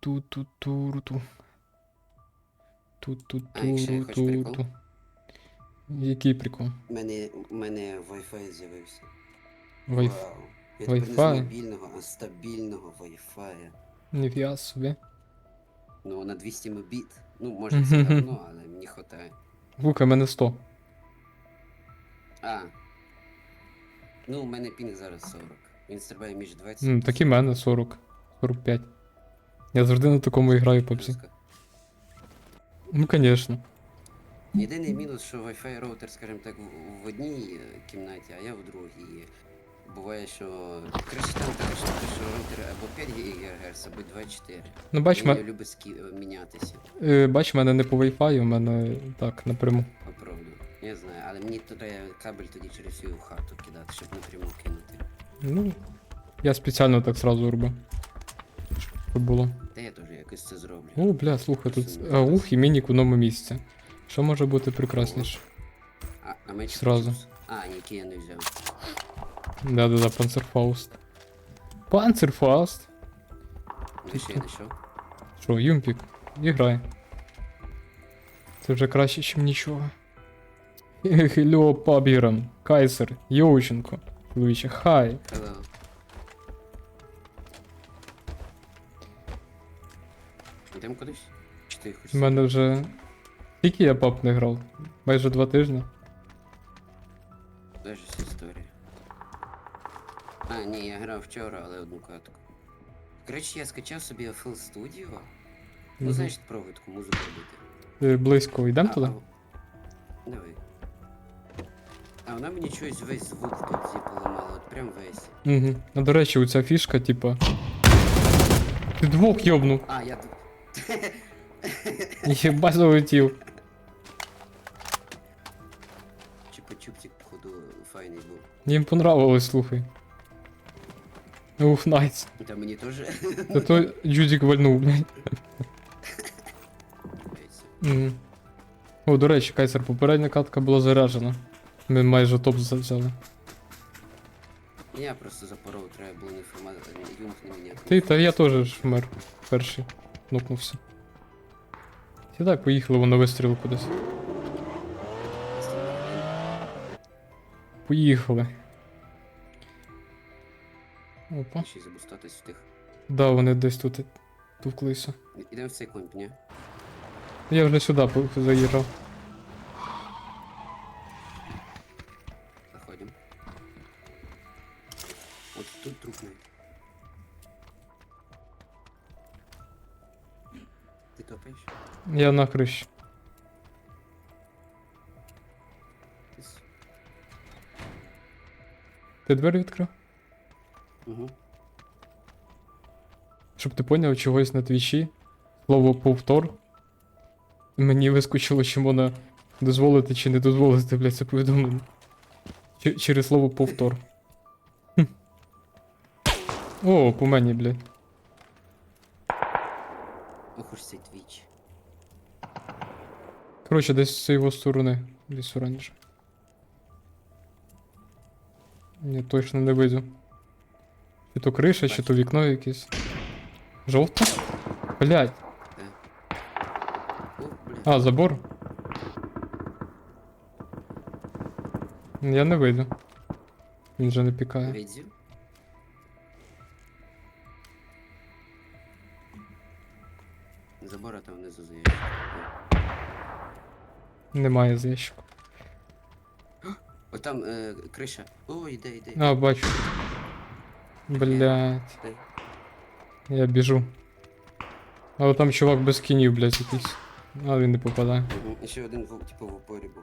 Ту-ту-ту-ту-ту-ту. А, якщо я хочу прикол? Ту-ту-ту-ту. Який прикол? У мене, у мене Wi-Fi з'явився. Я тепер не мобільного, а стабільного Wi-Fi. Ніфіга собі. Ну, на 200 мбіт. Ну, може, це давно, але мені хватає. Лука, в мене 100. А. Ну, у мене пінг зараз 40. Він стрибає між 20 Ну, так і в мене 40. 45. Я завжди на такому і граю PUBG. Ну, звісно. Єдиний мінус, що Wi-Fi роутер, скажімо так, в, одній е, кімнаті, а я в другій. Буває, що краще там така що роутер або 5 ГГц, або 24. Ну, бач, Він ме... не любить скі- е, мінятися. е, бач, в мене не по Wi-Fi, у мене так, напряму. Попробую. Я знаю, але мені туди кабель тоді через всю хату кидати, щоб напряму кинути. Ну, я спеціально так зразу робив. Щоб було. Та я теж якось це зроблю. О, бля, слухай, тут аух і мінік в одному місці. Що може бути прекрасніше? А, а меч Сразу. Фокус? А, ні, який я не взяв. Да-да-да, Панцерфауст. Панцерфауст? Де що я знайшов? Що, Юмпік, іграй. Це вже краще, ніж нічого. Хельо Пабіран, Кайсер, Йовченко. Чоловіче, хай. Hello. Йдемо кудись? Чи ти хочеш? У мене вже. Скільки я пап не грав? Майже два тижні. Даже з історія. А, ні, я грав вчора, але одну катку. Коротше, я скачав собі FL Studio. Ну, Мгм. знаєш, пробую музику робити. Е, Близько йдемо туди? а, Давай. А вона мені чогось весь звук тут зі поламала, от прям весь. Угу. А до речі, оця фішка, типа. Ти двох йобнув. А, я тут. Єбать залетів. Чупа-чупчик, походу, файний був. Їм понравилось, слухай. Ух, найс. Та мені теж. Та то Джудік вальнув, блядь. Угу. О, до речі, Кайсер, попередня катка була заряджена. Ми майже топ взяли. Я просто запоров, треба було інформацію, юмх не міняти. Ти, та я теж вмер. Перший. Нокнувся. Сідай, поїхали, воно вистрілив кудись. Поїхали. Опа. Ще забустатись в тих. Да, вони десь тут товклися. Ідемо в цей комп, ні? Я вже сюди заїжджав. Заходимо. От тут труп топаєш? Я на криші. Ти с- Ти двері відкрив? Угу. Щоб ти поняв чогось на твічі. Слово повтор. Мені вискочило, чи можна дозволити чи не дозволити, блядь, це повідомлення. Ч- через слово повтор. Хм. О, по мені, блядь. Ох уж цей твіч. Коротше, десь з його сторони. Десь оранж. Ні, точно не видю. Чи то криша, чи то вікно якесь. Жовте? Блядь. О. А, забор? Я не вийду. Він же не пікає. Відзю? Там внизу. Немає з ящику. О, там е, криша. О, йде, йде. А, бачу. Блядь. Де? Я біжу. Але там чувак без кінів, блядь, якийсь. А він не попадає. Мгм. І ще один в, типу, в упорі був.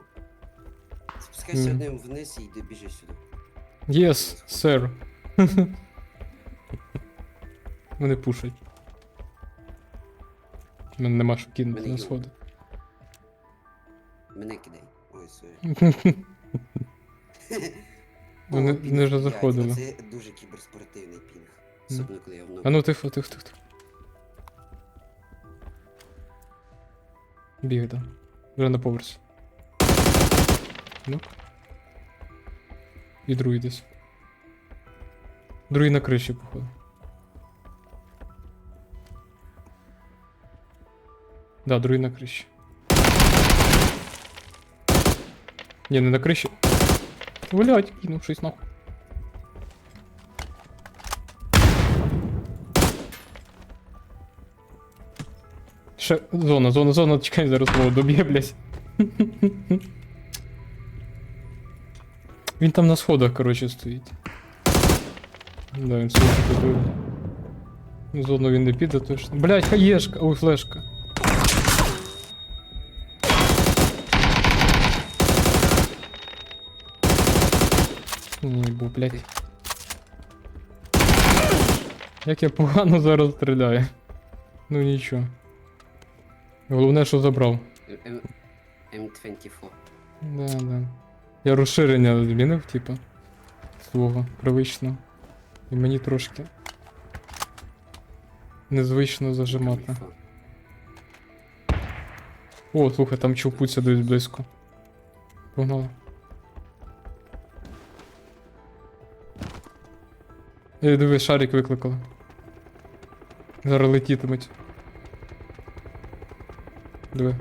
Спускайся Мгм. одним вниз і йди біжи сюди. Єс, сер. Вони пушать. У мене нема що кинути на сходи. Мене кидай. Ой, сорі. Вони, вже блядь, заходили. Це дуже кіберспортивний пінг. Особливо, коли я в А ну тихо, тихо, тихо. Бігай там. Вже на поверсі. Ну. І другий десь. Другий на криші, походу. Да, другий на криші. Ні, не на криші. Блять, кинув щось нахуй. Ще зона, зона, зона, чекай, зараз мого доб'є, блядь. Він там на сходах, коротше, стоїть. Да, він туди. Ну, зону він не піде точно. Блять, хаєшка, ой, флешка. Блять. Як я погано зараз стріляю. Ну нічого. Головне, що забрав. М- М24. Да, да. Я розширення змінив, типа. Свого привичного. І мені трошки. Незвично зажимати. О, слухай, там чупуться десь близько. Погнали. Е, диви, шарик викликали. Зараз летітимуть. Диви.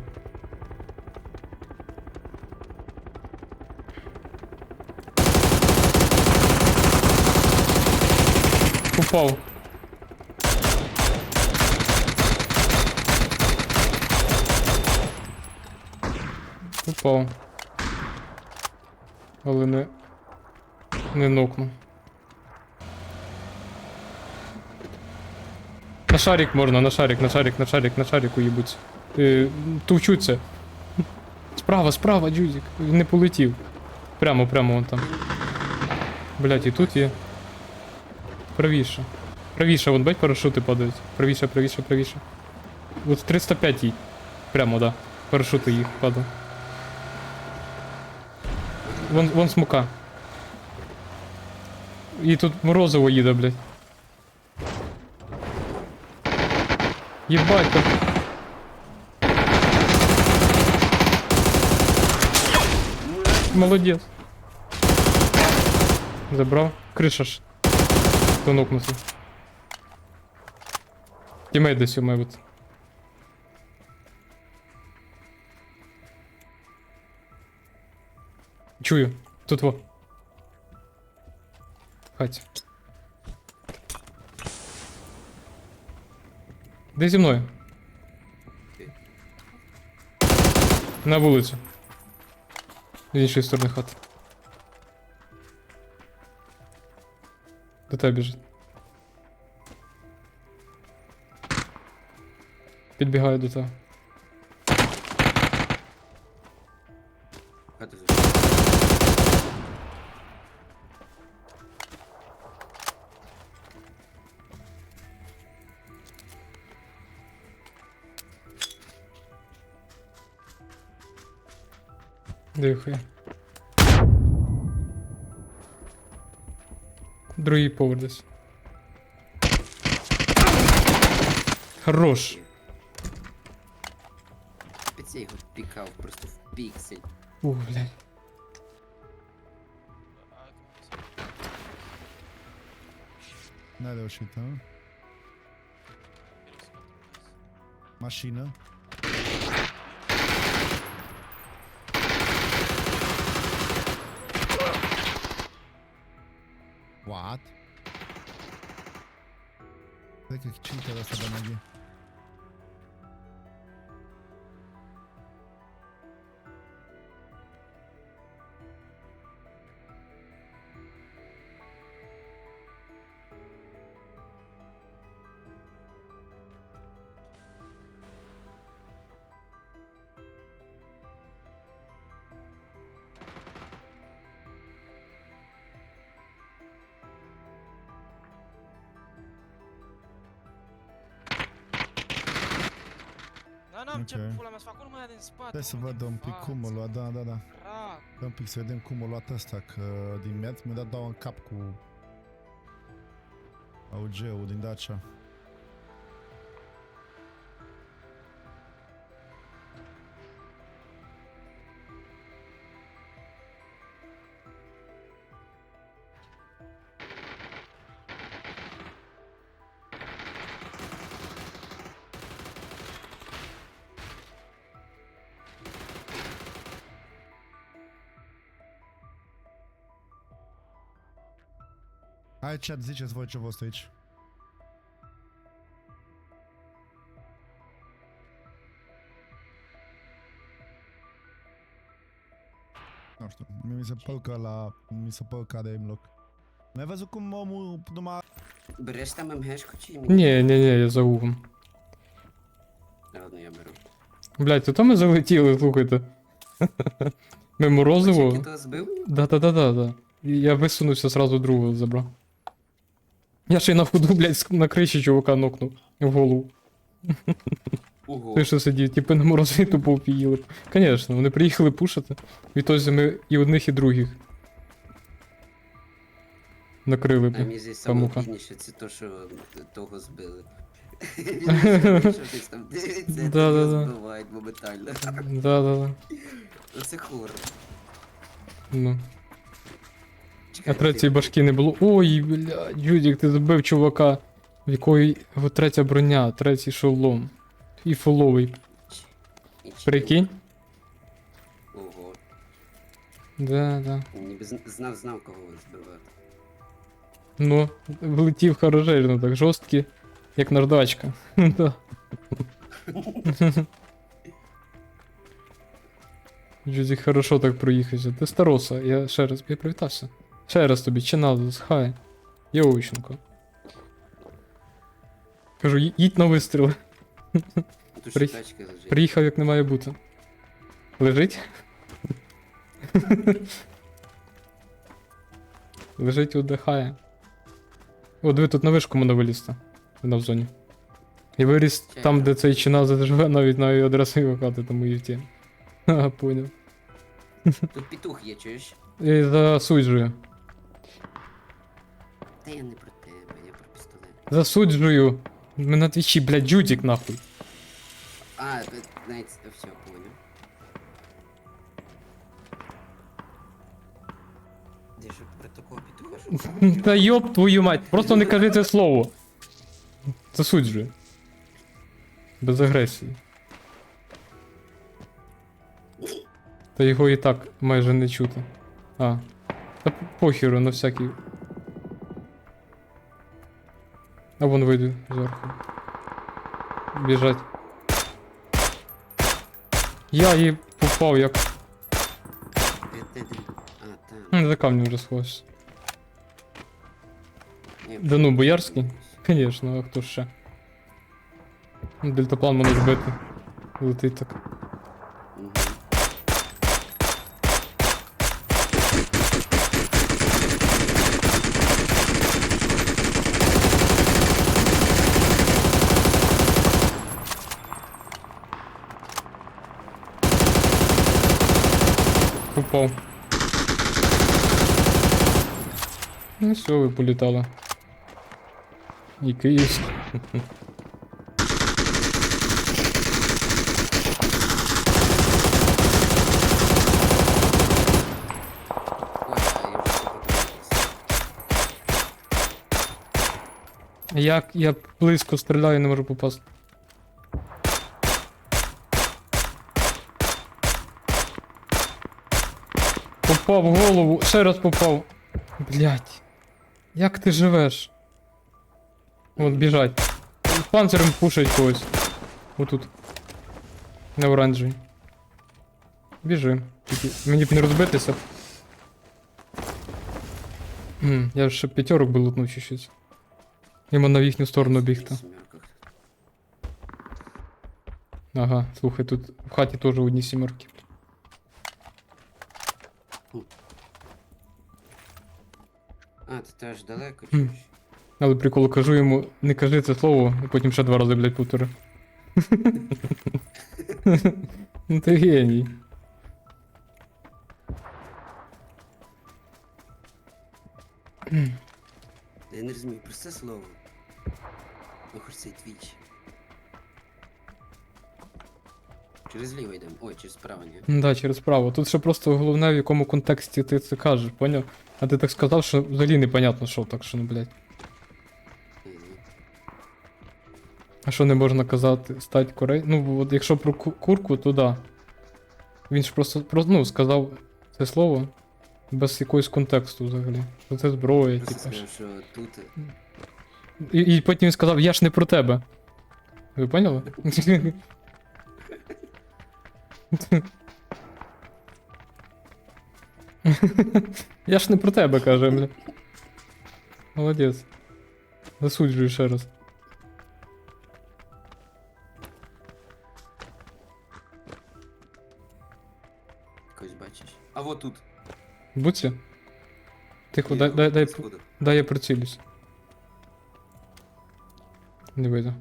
Упав. Упав. Але не. Не нокнув. На шарик можна, на шарик, на шарик, на шарик, на шарик уїбуться. Е, товчуться. Справа, справа, Джузік. Він не полетів. Прямо, прямо вон там. Блять, і тут є. Правіше. Правіше, вон бать парашути падають. Правіше, правіше, правіше. От 305 їй. Прямо, да. Парашути їх падав. Вон, вон смука. І тут морозиво їде, блядь. Єбать там. Молодець. Забрав. Криша ж. Донокнути. Тімейт десь у от. Чую. Тут во. Хать. Де зі мною? На вулицю. З іншої сторони хати. До тебе біжить. Підбігаю до тебе. Дихай. Другий поверх десь. Хорош. Спеці його пікав просто в піксель. Ух, блядь. N-a reușit, hă? Mașină. What? Tak jak cheater osoba nagie. Maghi. Da, n-am ce Ok. pula mea, să fac numai aia din spate. Trebuie să nu văd din un pic cum o față. lua, da, da, da. Dracu. Dă un pic să vedem cum o luat ăsta, că din met mi-a dat două în cap cu AUG-ul din Dacia. Hai chat, ziceți voi ce vă stă aici. Nu știu, mi se pare că la... mi se pare că are loc. Mi-ai văzut cum omul numai... Береш там МГшку чи ні? Ні, ні, ні, я за угом. Ладно, я беру. Блять, то там ми залетіли, слухайте. Ми морозиво. То збив? Да-да-да-да-да. І Я висунувся, сразу другого забрав. Я ще й на входу, блядь, на криші чувака нокнув в голову. Ого. Той, що сидів, типи на морозі тупо впіїли. Конечно, вони приїхали пушити. Відтоді ми і одних, і других. Накрили А мені здесь саме Камуха. це то, що того збили. Він там дивиться, Да-да-да. того збивають моментально. Да-да-да. Оце хор. Ну. А третьої башки не було. Ой, бля, Джудік, ти забив чувака, в якої третя броня, третій шолом. І фуловий. І Прикинь? Ого. Да, да. Ніби зн- знав, знав, кого збивати. Ну, влетів хорошечно, так жорсткі, як наждачка. Да. Хорошо так проїхався. Ти староса, я ще раз привітався. Ще раз тобі, чиназус, хай. Йовищенко. Кажу, їдь на вистріли. Тут При- тачка лежить. Приїхав як не має бути. Лежить? Лежить віддихає. О, диви, тут на вишку можна вилізти. Вона в зоні. І виріс там, де цей чиназа живе, навіть на адресу його хати, тому тім. Ха, поняв. Тут петух є, чуєш? І засуджую. Та я не про тебе, я про пістолет. Засуджую. Ми на твічі, блядь, джудік нахуй. А, ти навіть все, понял. Де ж про такого петуха, Та йоп твою мать, просто не кажи це слово. Засуджую. Без агресії. Та його і так майже не чути. А. Та похеру на всякий. А вон вийду зверху. Біжать. Я їй попав як. А, За камнем вже сховався. Да ну, Боярський? Конечно, а хто ще? Дельтаплан можна збити. Летить так. Упав. Ну все, ви політали. І Київськ. Як я близько стріляю, не можу попасти. Попав в голову, ще раз попав. Блять. Як ти живеш? От біжать. Панцирем пушать когось. Отут. На оранжевій. Біжи. Тільки мені б не розбитися. М, Я ще п'ятерок би лутнув чи щось. Йому на їхню сторону бігти. Ага, слухай, тут в хаті теж одні сімерки. А, ти теж далеко, чуєш? Але прикол кажу йому, не кажи це слово, і потім ще два рази, блядь, повтори. Ну ти геній. Я не розумію, просте слово. Ох, ось цей твіч. Через ліво йдемо. Ой, через право, ні. Ну Да, через право. Тут ще просто головне, в якому контексті ти це кажеш, поняв? А ти так сказав, що взагалі непонятно, що так, що ну, блядь. А що не можна казати, стать корей? Ну, от якщо про курку, то да. Він ж просто, просто ну, сказав це слово. Без якогось контексту взагалі. Що це зброя, типу. що тут І, і потім він сказав, я ж не про тебе. Ви поняли? я ж не про тебе, каже, бля. Молодець. Засуджую ще раз. когось бачиш. А вот тут. Буці? Тихо, Ні, дай, дай, дай, сходу. дай я прицілюсь. Не вийде.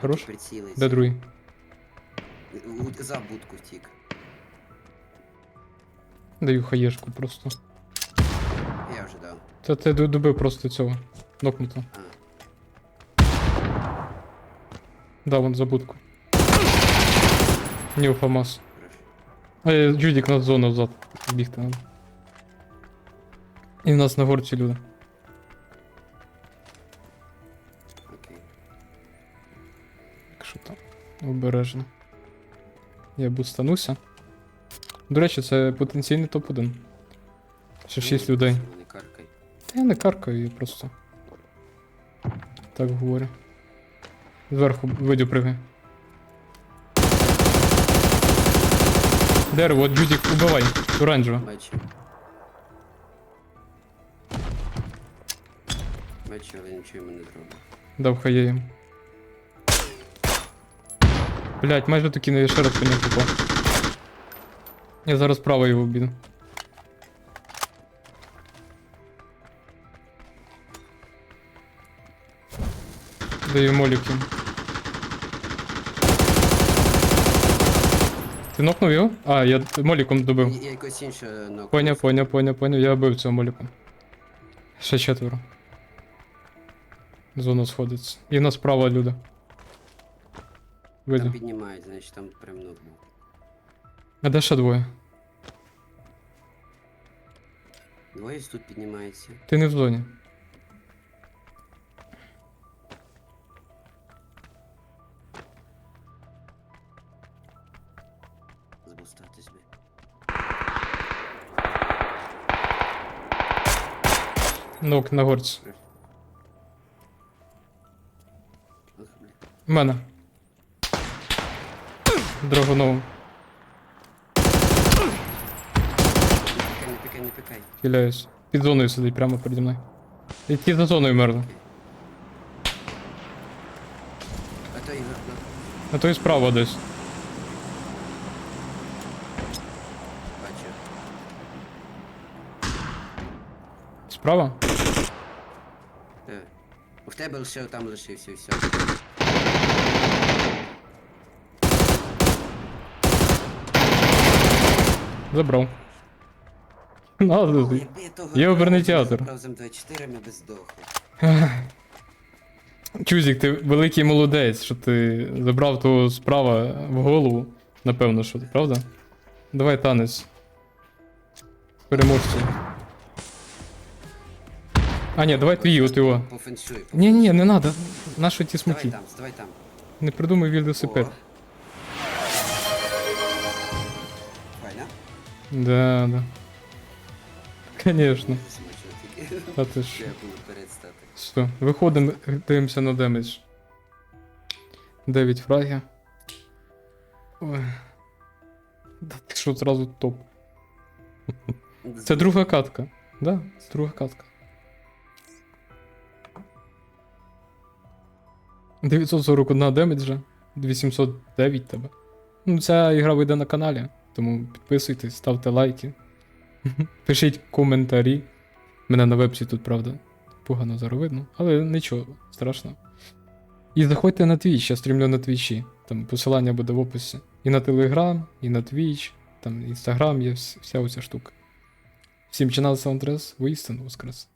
Хорош? Прицілиться. Де другий? У- За будку втік. Даю хаєшку просто. Я вже дав. Та ти добив просто цього. Нокнуто. Да, вон за будку. Ні, ФАМАС. Хорошо. А я Джудік на зону взад. Бігти надо. І в нас на горці люди. Окей. Якщо там. Обережно. Я бустануся. До речі, це потенційний топ-1. Ще 6 Ну, людей. Не каркай. Та я не каркаю, я просто. Так говорю. Зверху видю пригай. Дерево, от Джудік, убивай. Оранжеве. Бачу. Бачу, але нічого йому не зроблю. Дав їм. Блять, майже таки не ще раз по ньому попав. Я зараз право його обіду. Даю моліки. Ти нокнув його? А, я моліком добив. Я, я якось інше на Поняв, поняв, поняв, поняв. Я бив цього моліком. Ще четверо. Зона сходиться. І в нас справа люди. Там Видно. піднімають, значить там прям ног був. А де ще двоє? Двоє ж тут піднімається. Ти не в зоні. Збустати собі. Нок на горці. Ох, бля. У мене. Драгоновим. Не пікай, не пікай, не пікай. Хиляюсь. Під зоною сидить прямо переді мною. І за зоною мерзли. А то Ігор, ну, А то і справа десь. бачу. Справа? Е. В тебе лише там лишився і все. Забрав. Надо. О, якби я того Є не оперний брав, театр. забрав зам 24, ми би здохли. Чузік, ти великий молодець, що ти забрав того справа в голову. Напевно, що, правда? Давай танець. Переможці. А, ні, давай твій, от його. По феншуй. Ні, ні, ні, не надо. Наші ті Давай там, давай там. Не придумай велосипед. Да, да. Конечно. А ти що? Треба було дивимося на демедж. 9 фрагів. Ой. Да ти що зразу топ. Це друга катка. Да, це друга катка. 941 демеджа, 809 тебе. Ну, ця ігра вийде на каналі, тому підписуйтесь, ставте лайки. Пишіть коментарі. Мене на вебсі тут, правда, погано зараз видно, але нічого страшного. І заходьте на Twitch, я стрімлю на твічі. Там посилання буде в описі. І на Telegram, і на Twitch, там Instagram є вся оця штука. Всім чинав Саундтрес, воістину воскрес.